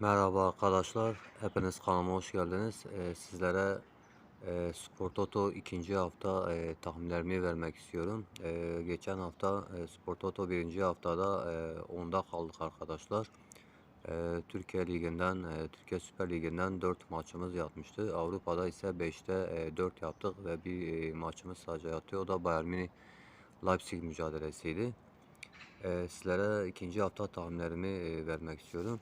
Merhaba arkadaşlar, hepiniz kanalıma hoş geldiniz. Ee, sizlere e, Spor Toto ikinci hafta e, tahminlerimi vermek istiyorum. E, geçen hafta e, Spor Toto birinci haftada e, 10'da kaldık arkadaşlar. E, Türkiye Ligi'nden, e, Türkiye Süper Ligi'nden 4 maçımız yatmıştı. Avrupa'da ise 5'te e, 4 yaptık ve bir e, maçımız sadece yatıyor. O da Bayern Münih Leipzig mücadelesiydi. E, sizlere ikinci hafta tahminlerimi e, vermek istiyorum.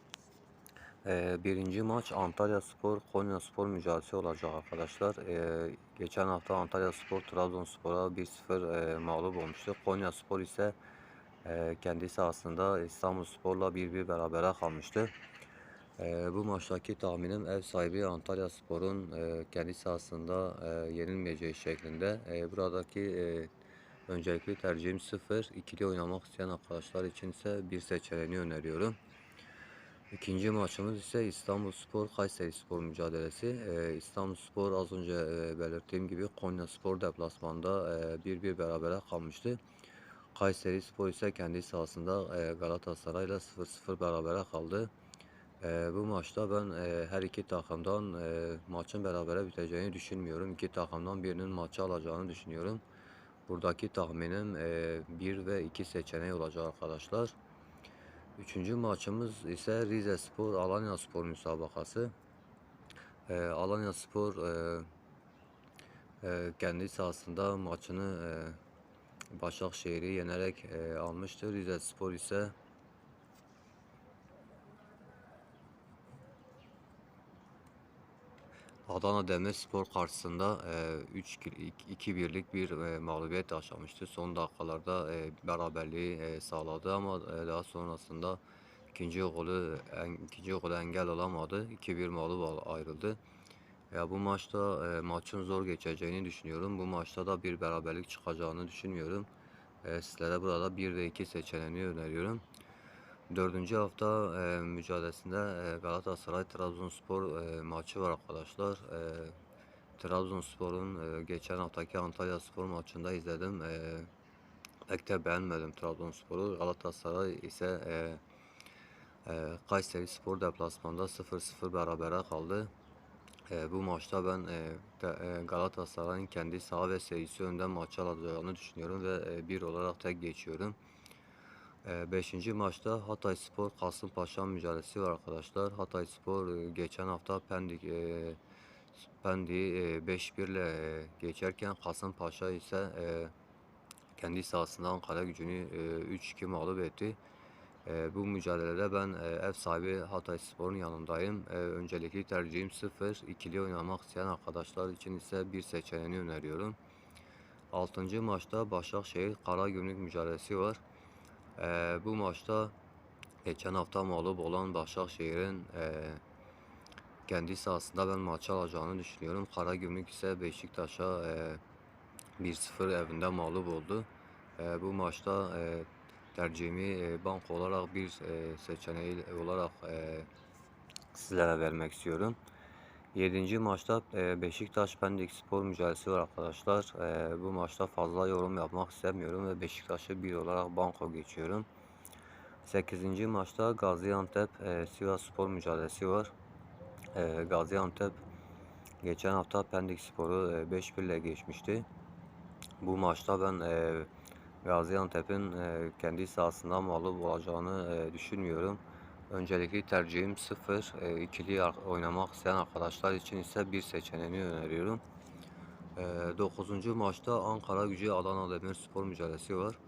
Birinci maç Antalya Spor Konya Spor mücadelesi olacak arkadaşlar. Geçen hafta Antalya Spor Trabzonspor'a 1-0 e, mağlup olmuştu. Konya Spor ise e, kendi sahasında İstanbul Spor'la 1-1 berabere kalmıştı. E, bu maçtaki tahminim ev sahibi Antalya Spor'un e, kendi sahasında e, yenilmeyeceği şeklinde. Buradaki öncelikli tercihim 0. İkili oynamak isteyen arkadaşlar için ise bir seçeneğini öneriyorum. İkinci maçımız ise İstanbul Spor Kayseri Spor mücadelesi. Ee, İstanbul Spor az önce e, belirttiğim gibi Konya Spor deplasmanda e, 1-1 berabere kalmıştı. Kayseri Spor ise kendi sahasında e, Galatasaray'la 0-0 berabere kaldı. E, bu maçta ben e, her iki takımdan e, maçın berabere biteceğini düşünmüyorum. İki takımdan birinin maçı alacağını düşünüyorum. Buradaki tahminim 1 ve 2 seçeneği olacak arkadaşlar. Üçüncü maçımız ise Rize Spor Alanya Spor müsabakası. Ee, Alanya Spor e, e, kendi sahasında maçını e, Başakşehir'i yenerek e, almıştır. Rize Spor ise Adana Demirspor karşısında e, 3-2-1'lik bir e, mağlubiyet yaşamıştı. Son dakikalarda e, beraberliği sağladı ama daha sonrasında ikinci golü ikinci golü engel olamadı. 2-1 mağlup ayrıldı. Ya bu maçta maçın zor geçeceğini düşünüyorum. Bu maçta da bir beraberlik çıkacağını düşünmüyorum. Sizlere burada 1 ve 2 seçeneğini öneriyorum. Dördüncü hafta e, mücadelesinde e, Galatasaray Trabzonspor e, maçı var arkadaşlar. E, Trabzonspor'un e, geçen haftaki Antalya Spor maçında izledim. E, pek de beğenmedim Trabzonspor'u. Galatasaray ise e, e, Kayseri Spor deplasmanda 0-0 berabere kaldı. E, bu maçta ben e, e, Galatasaray'ın kendi saha ve seyircisi önden maçı alacağını düşünüyorum ve e, bir olarak tek geçiyorum. 5. maçta Hatay Spor Kasımpaşa mücadelesi var arkadaşlar. Hatay Spor e, geçen hafta Pendik e, Pendik'i 5-1 ile geçerken Kasımpaşa ise e, kendi sahasında Ankara gücünü 3-2 mağlup etti. Bu mücadelede ben ev sahibi Hatay Spor'un yanındayım. Öncelikli tercihim 0. İkili oynamak isteyen arkadaşlar için ise bir seçeneğini öneriyorum. 6. maçta Başakşehir Karagümrük mücadelesi var. E, bu maçta geçen hafta mağlup olan Başakşehir'in e, kendi sahasında ben maçı alacağını düşünüyorum. Karagümrük ise Beşiktaş'a e, 1-0 evinde mağlup oldu. E, bu maçta e, tercihimi e, bank olarak bir e, seçeneği olarak e, sizlere vermek istiyorum. 7. maçta e, Beşiktaş Pendik Spor mücadelesi var arkadaşlar. E, bu maçta fazla yorum yapmak istemiyorum ve Beşiktaş'ı bir olarak banko geçiyorum. 8. maçta Gaziantep e, Sivas Spor mücadelesi var. Gaziantep geçen hafta Pendik Spor'u 5-1 ile geçmişti. Bu maçta ben Gaziantep'in kendi sahasında mağlup olacağını düşünmüyorum. Öncelikli tercihim 0. E, ikili oynamak isteyen arkadaşlar için ise bir seçeneğini öneriyorum. E, 9. maçta Ankara Gücü Adana Demirspor mücadelesi var.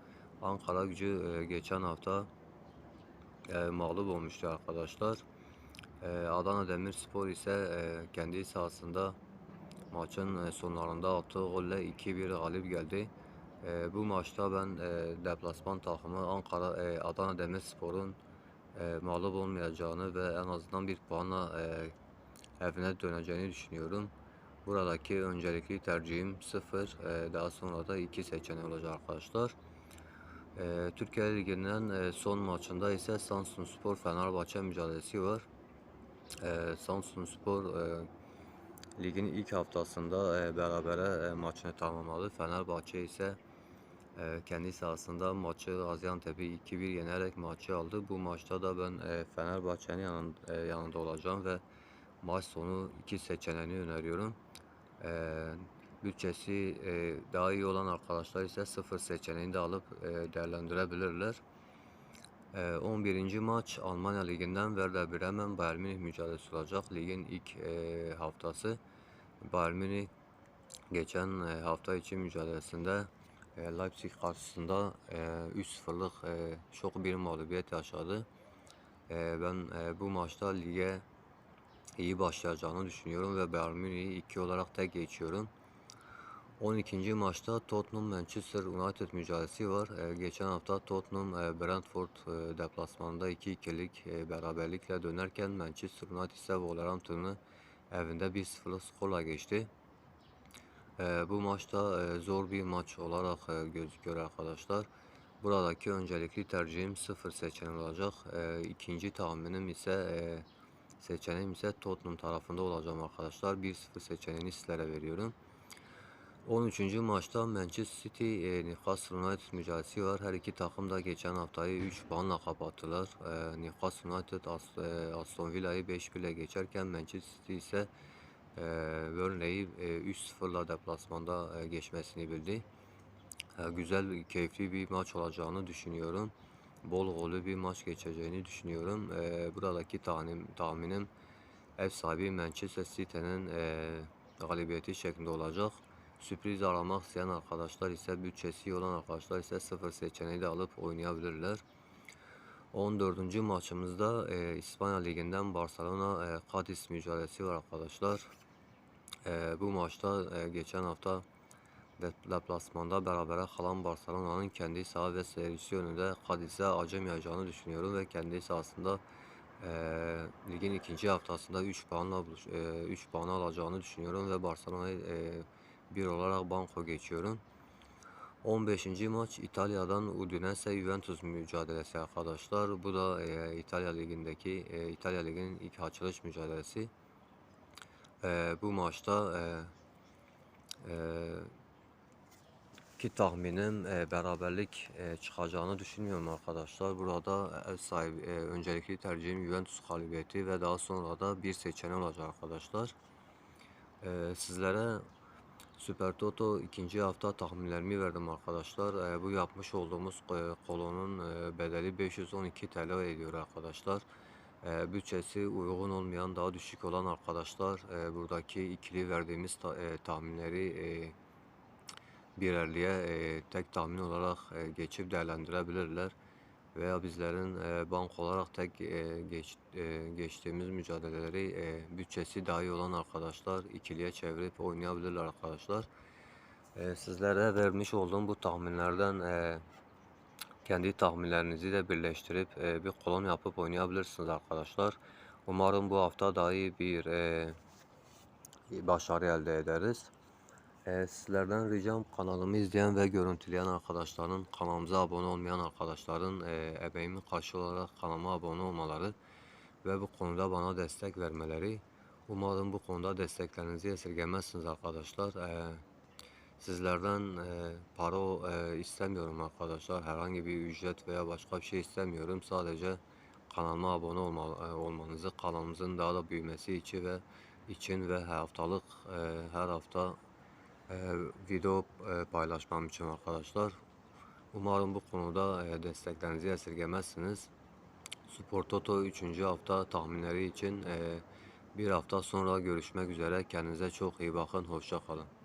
Ankara Gücü e, geçen hafta e, mağlup olmuştu arkadaşlar. E, Adana Demirspor ise e, kendi sahasında maçın e, sonlarında attığı golle 2-1 galip geldi. E, bu maçta ben e, deplasman takımı Ankara e, Adana Demirspor'un e, mağlup olmayacağını ve en azından bir puanla e, evine döneceğini düşünüyorum. Buradaki öncelikli tercihim 0. E, daha sonra da 2 seçeneği olacak arkadaşlar. E, Türkiye Ligi'nin e, son maçında ise Samsun Spor Fenerbahçe mücadelesi var. E, Samsun Spor e, ligin ilk haftasında e, berabere e, maçını tamamladı. Fenerbahçe ise e, kendi sahasında maçı Gaziantep'i 2-1 yenerek maçı aldı. Bu maçta da ben e, Fenerbahçe'nin e, yanında olacağım ve maç sonu iki seçeneğini öneriyorum. E, bütçesi e, daha iyi olan arkadaşlar ise sıfır seçeneğini de alıp değerlendirebilirler. E, 11. maç Almanya Ligi'nden Werder Bremen Bayern Münih mücadelesi olacak. Ligin ilk haftası. Bayern Münih geçen hafta içi mücadelesinde e, Leipzig karşısında e, 3-0'lık e, bir mağlubiyet yaşadı. E, ben e, bu maçta lige iyi başlayacağını düşünüyorum ve Bayern Münih'i 2 olarak tek geçiyorum. 12. maçta Tottenham Manchester United mücadelesi var. E, geçen hafta Tottenham Brentford e, deplasmanında 2-2'lik e, beraberlikle dönerken Manchester United ise Wolverhampton'ı evinde 1-0'lık skorla geçti. E, bu maçta e, zor bir maç olarak e, gözüküyor arkadaşlar. Buradaki öncelikli tercihim 0 seçeneği olacak. E, ikinci tahminim ise e, seçeneğim ise Tottenham tarafında olacağım arkadaşlar. 1-0 seçeneğini sizlere veriyorum. 13. maçta Manchester City e, Newcastle United mücadelesi var. Her iki takım da geçen haftayı 3 puanla kapattılar. E, Newcastle United As, Aston Villa'yı 5-1 ile geçerken Manchester City ise e, Burnley'i e, 3-0'la deplasmanda geçmesini bildi. E, güzel, keyifli bir maç olacağını düşünüyorum. Bol gollü bir maç geçeceğini düşünüyorum. E, buradaki tahminim, tahminim ev sahibi Manchester City'nin e, galibiyeti şeklinde olacak. Sürpriz aramak isteyen arkadaşlar ise bütçesi olan arkadaşlar ise sıfır seçeneği de alıp oynayabilirler. 14. maçımızda e, İspanya Ligi'nden Barcelona e, Cadiz mücadelesi var arkadaşlar. E, bu maçta e, geçen hafta deplasmanda berabere kalan Barcelona'nın kendi saha ve seyircisi önünde Cadiz'e acımayacağını düşünüyorum ve kendi sahasında e, ligin ikinci haftasında 3 puanla e, 3 puan alacağını düşünüyorum ve Barcelona'yı e, bir olarak banko geçiyorum. 15. maç İtalya'dan Udinese Juventus mücadelesi arkadaşlar. Bu da e, İtalya Ligi'ndeki e, İtalya Ligi'nin ilk açılış mücadelesi. E, bu maçta e, e, ki tahminim e, beraberlik e, çıkacağını düşünmüyorum arkadaşlar. Burada ev sahibi e, öncelikli tercihim Juventus galibiyeti ve daha sonra da bir seçeneği olacak arkadaşlar. E, sizlere Süper Toto ikinci hafta tahminlerimi verdim arkadaşlar. E, bu yapmış olduğumuz e, kolonun e, bedeli 512 TL ediyor arkadaşlar. E, bütçesi uygun olmayan daha düşük olan arkadaşlar e, buradaki ikili verdiğimiz e, tahminleri e, birerliğe tek tahmin olarak geçip değerlendirebilirler. Veya bizlerin bank olarak tek e, geç, geçtiğimiz mücadeleleri e, bütçesi daha iyi olan arkadaşlar ikiliye çevirip oynayabilirler arkadaşlar. Sizlere vermiş olduğum bu tahminlerden kendi tahminlerinizi de birleştirip e, bir kolon yapıp oynayabilirsiniz arkadaşlar. Umarım bu hafta daha iyi bir e, başarı elde ederiz. E, sizlerden ricam kanalımı izleyen ve görüntüleyen arkadaşların kanalımıza abone olmayan arkadaşların e, emeğimin olarak kanalıma abone olmaları ve bu konuda bana destek vermeleri. Umarım bu konuda desteklerinizi esirgemezsiniz arkadaşlar. E, sizlerden e, para e, istemiyorum arkadaşlar. Herhangi bir ücret veya başka bir şey istemiyorum. Sadece kanalıma abone olma, e, olmanızı, kanalımızın daha da büyümesi için ve için ve haftalık e, her hafta e, video e, paylaşmam için arkadaşlar. Umarım bu konuda e, desteklerinizi esirgemezsiniz. Spor Toto 3. hafta tahminleri için e, bir hafta sonra görüşmek üzere. Kendinize çok iyi bakın. Hoşça kalın.